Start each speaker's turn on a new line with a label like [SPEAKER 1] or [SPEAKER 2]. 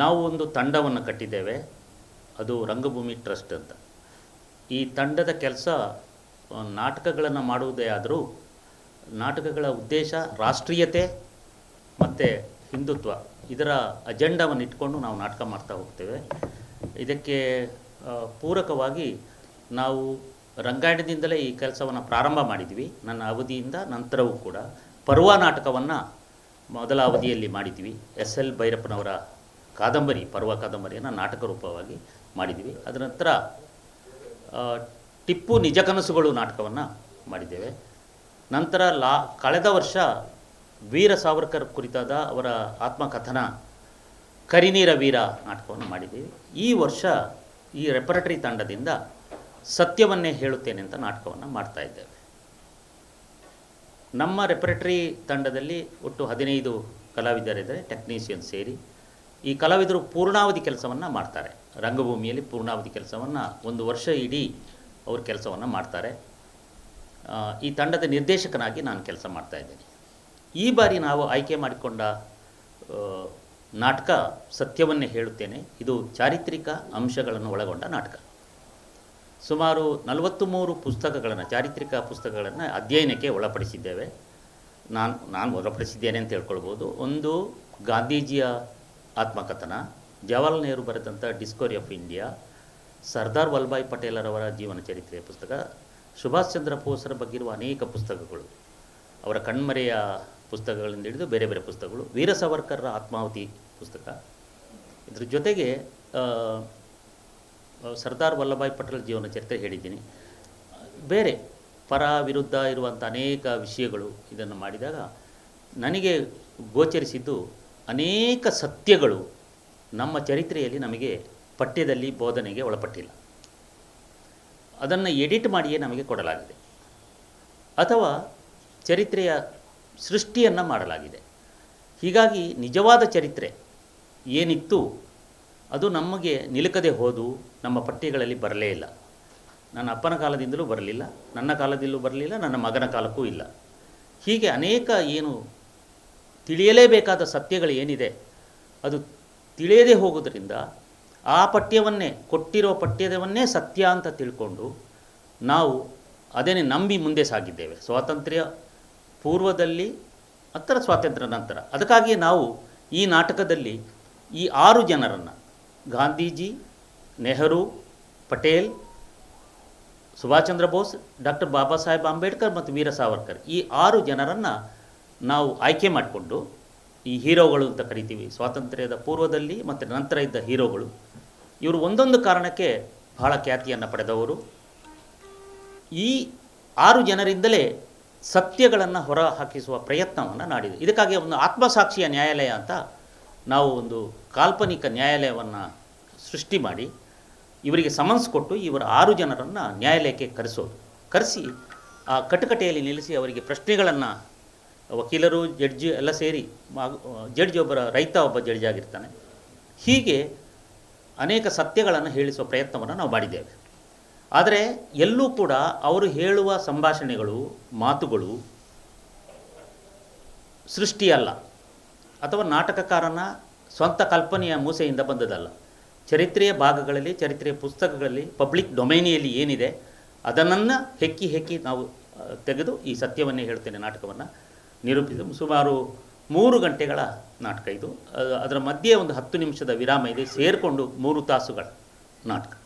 [SPEAKER 1] ನಾವು ಒಂದು ತಂಡವನ್ನು ಕಟ್ಟಿದ್ದೇವೆ. ಅದು ರಂಗಭೂಮಿ ಟ್ರಸ್ಟ್ ಅಂತ. ಈ ತಂಡದ ಕೆಲಸ ನಾಟಕಗಳನ್ನು ಮಾಡುವುದೇ ಆದರೂ ನಾಟಕಗಳ ಉದ್ದೇಶ ರಾಷ್ಟ್ರೀಯತೆ ಮತ್ತು ಹಿಂದುತ್ವ, ಇದರ ಅಜೆಂಡವನ್ನು ಇಟ್ಕೊಂಡು ನಾವು ನಾಟಕ ಮಾಡ್ತಾ ಹೋಗ್ತೇವೆ. ಇದಕ್ಕೆ ಪೂರಕವಾಗಿ ನಾವು ರಂಗಾಯಣದಿಂದಲೇ ಈ ಕೆಲಸವನ್ನು ಪ್ರಾರಂಭ ಮಾಡಿದ್ವಿ. ನನ್ನ ಅವಧಿಯಿಂದ ನಂತರವೂ ಕೂಡ ಪರ್ವ ನಾಟಕವನ್ನು ಮೊದಲ ಅವಧಿಯಲ್ಲಿ ಮಾಡಿದ್ವಿ. ಎಸ್ ಎಲ್ ಭೈರಪ್ಪನವರ ಕಾದಂಬರಿ, ಪರ್ವ ಕಾದಂಬರಿಯನ್ನು ನಾಟಕ ರೂಪವಾಗಿ ಮಾಡಿದ್ದೀವಿ. ಅದರ ನಂತರ ಟಿಪ್ಪು ನಿಜ ಕನಸುಗಳು ನಾಟಕವನ್ನು ಮಾಡಿದ್ದೇವೆ. ನಂತರ ಲಾ, ಕಳೆದ ವರ್ಷ ವೀರ ಸಾವರ್ಕರ್ ಕುರಿತಾದ ಅವರ ಆತ್ಮಕಥನ ಕರಿನೀರ ವೀರ ನಾಟಕವನ್ನು ಮಾಡಿದ್ದೀವಿ. ಈ ವರ್ಷ ಈ ರೆಪರಟರಿ ತಂಡದಿಂದ ಸತ್ಯವನ್ನೇ ಹೇಳುತ್ತೇನೆ ಅಂತ ನಾಟಕವನ್ನು ಮಾಡ್ತಾ ಇದ್ದೇವೆ. ನಮ್ಮ ರೆಪರೇಟರಿ ತಂಡದಲ್ಲಿ ಒಟ್ಟು ಹದಿನೈದು ಕಲಾವಿದರಿದ್ದಾರೆ ಟೆಕ್ನೀಷಿಯನ್ ಸೇರಿ. ಈ ಕಲಾವಿದರು ಪೂರ್ಣಾವಧಿ ಕೆಲಸವನ್ನು ಮಾಡ್ತಾರೆ. ರಂಗಭೂಮಿಯಲ್ಲಿ ಪೂರ್ಣಾವಧಿ ಕೆಲಸವನ್ನು ಒಂದು ವರ್ಷ ಇಡೀ ಅವರು ಕೆಲಸವನ್ನು ಮಾಡ್ತಾರೆ. ಈ ತಂಡದ ನಿರ್ದೇಶಕನಾಗಿ ನಾನು ಕೆಲಸ ಮಾಡ್ತಾ ಇದ್ದೇನೆ. ಈ ಬಾರಿ ನಾವು ಆಯ್ಕೆ ಮಾಡಿಕೊಂಡ ನಾಟಕ ಸತ್ಯವನ್ನೇ ಹೇಳುತ್ತೇನೆ. ಇದು ಚಾರಿತ್ರಿಕ ಅಂಶಗಳನ್ನು ಒಳಗೊಂಡ ನಾಟಕ. ಸುಮಾರು ನಲವತ್ತು ಮೂರು ಪುಸ್ತಕಗಳನ್ನು, ಚಾರಿತ್ರಿಕ ಪುಸ್ತಕಗಳನ್ನು ಅಧ್ಯಯನಕ್ಕೆ ಒಳಪಡಿಸಿದ್ದೇವೆ. ನಾನು ನಾನು ಒಳಪಡಿಸಿದ್ದೇನೆ ಅಂತ ಹೇಳ್ಕೊಳ್ಬೋದು. ಒಂದು ಗಾಂಧೀಜಿಯ ಆತ್ಮಕಥನ, ಜವಾಹರ್ಲಾಲ್ ನೆಹರು ಬರೆದಂಥ discovery of India, Sardar Vallabhbhai ಪಟೇಲರವರ ಜೀವನ ಚರಿತ್ರೆಯ ಪುಸ್ತಕ, ಸುಭಾಷ್ ಚಂದ್ರ ಬೋಸರ ಇರುವ ಅನೇಕ ಪುಸ್ತಕಗಳು. ಅವರ ಕಣ್ಮರೆಯ ಪುಸ್ತಕಗಳಿಂದ ಹಿಡಿದು ಬೇರೆ ಬೇರೆ ಪುಸ್ತಕಗಳು. ವೀರ ಸಾವರ್ಕರ್ರ ಆತ್ಮಾಹುತಿ ಪುಸ್ತಕ. ಇದ್ರ ಜೊತೆಗೆ ಸರ್ದಾರ್ ವಲ್ಲಭಾಯ್ ಪಟೇಲ್ ಜೀವನ ಚರಿತ್ರೆ ಹೇಳಿದ್ದೀನಿ. ಬೇರೆ ಪರ ವಿರುದ್ಧ ಇರುವಂಥ ಅನೇಕ ವಿಷಯಗಳು ಇದನ್ನು ಮಾಡಿದಾಗ ನನಗೆ ಗೋಚರಿಸಿದ್ದು ಅನೇಕ ಸತ್ಯಗಳು ನಮ್ಮ ಚರಿತ್ರೆಯಲ್ಲಿ ನಮಗೆ ಪಠ್ಯದಲ್ಲಿ ಬೋಧನೆಗೆ ಒಳಪಟ್ಟಿಲ್ಲ. ಅದನ್ನು ಎಡಿಟ್ ಮಾಡಿಯೇ ನಮಗೆ ಕೊಡಲಾಗಿದೆ. ಅಥವಾ ಚರಿತ್ರೆಯ ಸೃಷ್ಟಿಯನ್ನು ಮಾಡಲಾಗಿದೆ. ಹೀಗಾಗಿ ನಿಜವಾದ ಚರಿತ್ರೆ ಏನಿತ್ತು ಅದು ನಮಗೆ ನಿಲುಕದೆ ಹೋದು ನಮ್ಮ ಪಠ್ಯಗಳಲ್ಲಿ ಬರಲೇ ಇಲ್ಲ. ನನ್ನ ಅಪ್ಪನ ಕಾಲದಿಂದಲೂ ಬರಲಿಲ್ಲ, ನನ್ನ ಕಾಲದಿಂದಲೂ ಬರಲಿಲ್ಲ, ನನ್ನ ಮಗನ ಕಾಲಕ್ಕೂ ಇಲ್ಲ. ಹೀಗೆ ಅನೇಕ ಏನು ತಿಳಿಯಲೇಬೇಕಾದ ಸತ್ಯಗಳು ಏನಿದೆ? ಅದು ತಿಳಿಯದೇ ಹೋಗೋದ್ರಿಂದ ಆ ಪಠ್ಯವನ್ನೇ, ಕೊಟ್ಟಿರೋ ಪಠ್ಯದವನ್ನೇ ಸತ್ಯ ಅಂತ ತಿಳ್ಕೊಂಡು ನಾವು ಅದನ್ನೇ ನಂಬಿ ಮುಂದೆ ಸಾಗಿದ್ದೇವೆ. ಸ್ವಾತಂತ್ರ್ಯ ಪೂರ್ವದಲ್ಲಿ ನಂತರ ಸ್ವಾತಂತ್ರ್ಯ ನಂತರ. ಅದಕ್ಕಾಗಿ ನಾವು ಈ ನಾಟಕದಲ್ಲಿ ಈ ಆರು ಜನರನ್ನು, ಗಾಂಧೀಜಿ, ನೆಹರು, ಪಟೇಲ್, ಸುಭಾಷ್ ಚಂದ್ರ ಬೋಸ್, ಡಾಕ್ಟರ್ ಬಾಬಾ ಸಾಹೇಬ್ ಅಂಬೇಡ್ಕರ್ ಮತ್ತು ವೀರ ಸಾವರ್ಕರ್ ಈ ಆರು ಜನರನ್ನು ನಾವು ಆಯ್ಕೆ ಮಾಡಿಕೊಂಡು ಈ ಹೀರೋಗಳು ಅಂತ ಕರಿತೀವಿ. ಸ್ವಾತಂತ್ರ್ಯದ ಪೂರ್ವದಲ್ಲಿ ಮತ್ತು ನಂತರ ಇದ್ದ ಹೀರೋಗಳು. ಇವರು ಒಂದೊಂದು ಕಾರಣಕ್ಕೆ ಬಹಳ ಖ್ಯಾತಿಯನ್ನು ಪಡೆದವರು. ಈ ಆರು ಜನರಿಂದಲೇ ಸತ್ಯಗಳನ್ನು ಹೊರ ಹಾಕಿಸುವ ಪ್ರಯತ್ನವನ್ನು ನಾಡಿದೆ. ಇದಕ್ಕಾಗಿ ಒಂದು ಆತ್ಮಸಾಕ್ಷಿಯ ನ್ಯಾಯಾಲಯ ಅಂತ ನಾವು ಒಂದು ಕಾಲ್ಪನಿಕ ನ್ಯಾಯಾಲಯವನ್ನು ಸೃಷ್ಟಿ ಮಾಡಿ, ಇವರಿಗೆ ಸಮನ್ಸ್ ಕೊಟ್ಟು ಇವರ ಆರು ಜನರನ್ನು ನ್ಯಾಯಾಲಯಕ್ಕೆ ಕರೆಸೋದು. ಕರೆಸಿ ಆ ಕಟಕಟೆಯಲ್ಲಿ ನಿಲ್ಲಿಸಿ ಅವರಿಗೆ ಪ್ರಶ್ನೆಗಳನ್ನು ವಕೀಲರು, ಜಡ್ಜಿ ಎಲ್ಲ ಸೇರಿ ಜಡ್ಜ್ ಒಬ್ಬರ ರೈತ ಒಬ್ಬ ಜಡ್ಜ್ ಆಗಿರ್ತಾನೆ. ಹೀಗೆ ಅನೇಕ ಸತ್ಯಗಳನ್ನು ಹೇಳಿಸುವ ಪ್ರಯತ್ನವನ್ನು ನಾವು ಮಾಡಿದ್ದೇವೆ. ಆದರೆ ಎಲ್ಲೂ ಕೂಡ ಅವರು ಹೇಳುವ ಸಂಭಾಷಣೆಗಳು, ಮಾತುಗಳು ಸೃಷ್ಟಿಯಲ್ಲ ಅಥವಾ ನಾಟಕಕಾರನ ಸ್ವಂತ ಕಲ್ಪನೆಯ ಮೂಸೆಯಿಂದ ಬಂದದಲ್ಲ ಚರಿತ್ರೆಯ ಭಾಗಗಳಲ್ಲಿ, ಚರಿತ್ರೆಯ ಪುಸ್ತಕಗಳಲ್ಲಿ, ಪಬ್ಲಿಕ್ ಡೊಮೈನಿಯಲ್ಲಿ ಏನಿದೆ ಅದನ್ನು ಹೆಕ್ಕಿ ಹೆಕ್ಕಿ ನಾವು ತೆಗೆದು ಈ ಸತ್ಯವನ್ನೇ ಹೇಳ್ತೇನೆ ನಾಟಕವನ್ನು. ನಿರೂಪಿಸಿದ. ಸುಮಾರು ಮೂರು ಗಂಟೆಗಳ ನಾಟಕ ಇದು. ಅದರ ಮಧ್ಯೆ ಒಂದು ಹತ್ತು ನಿಮಿಷದ ವಿರಾಮ ಇದೆ. ಸೇರಿಕೊಂಡು ಮೂರು ತಾಸುಗಳ ನಾಟಕ.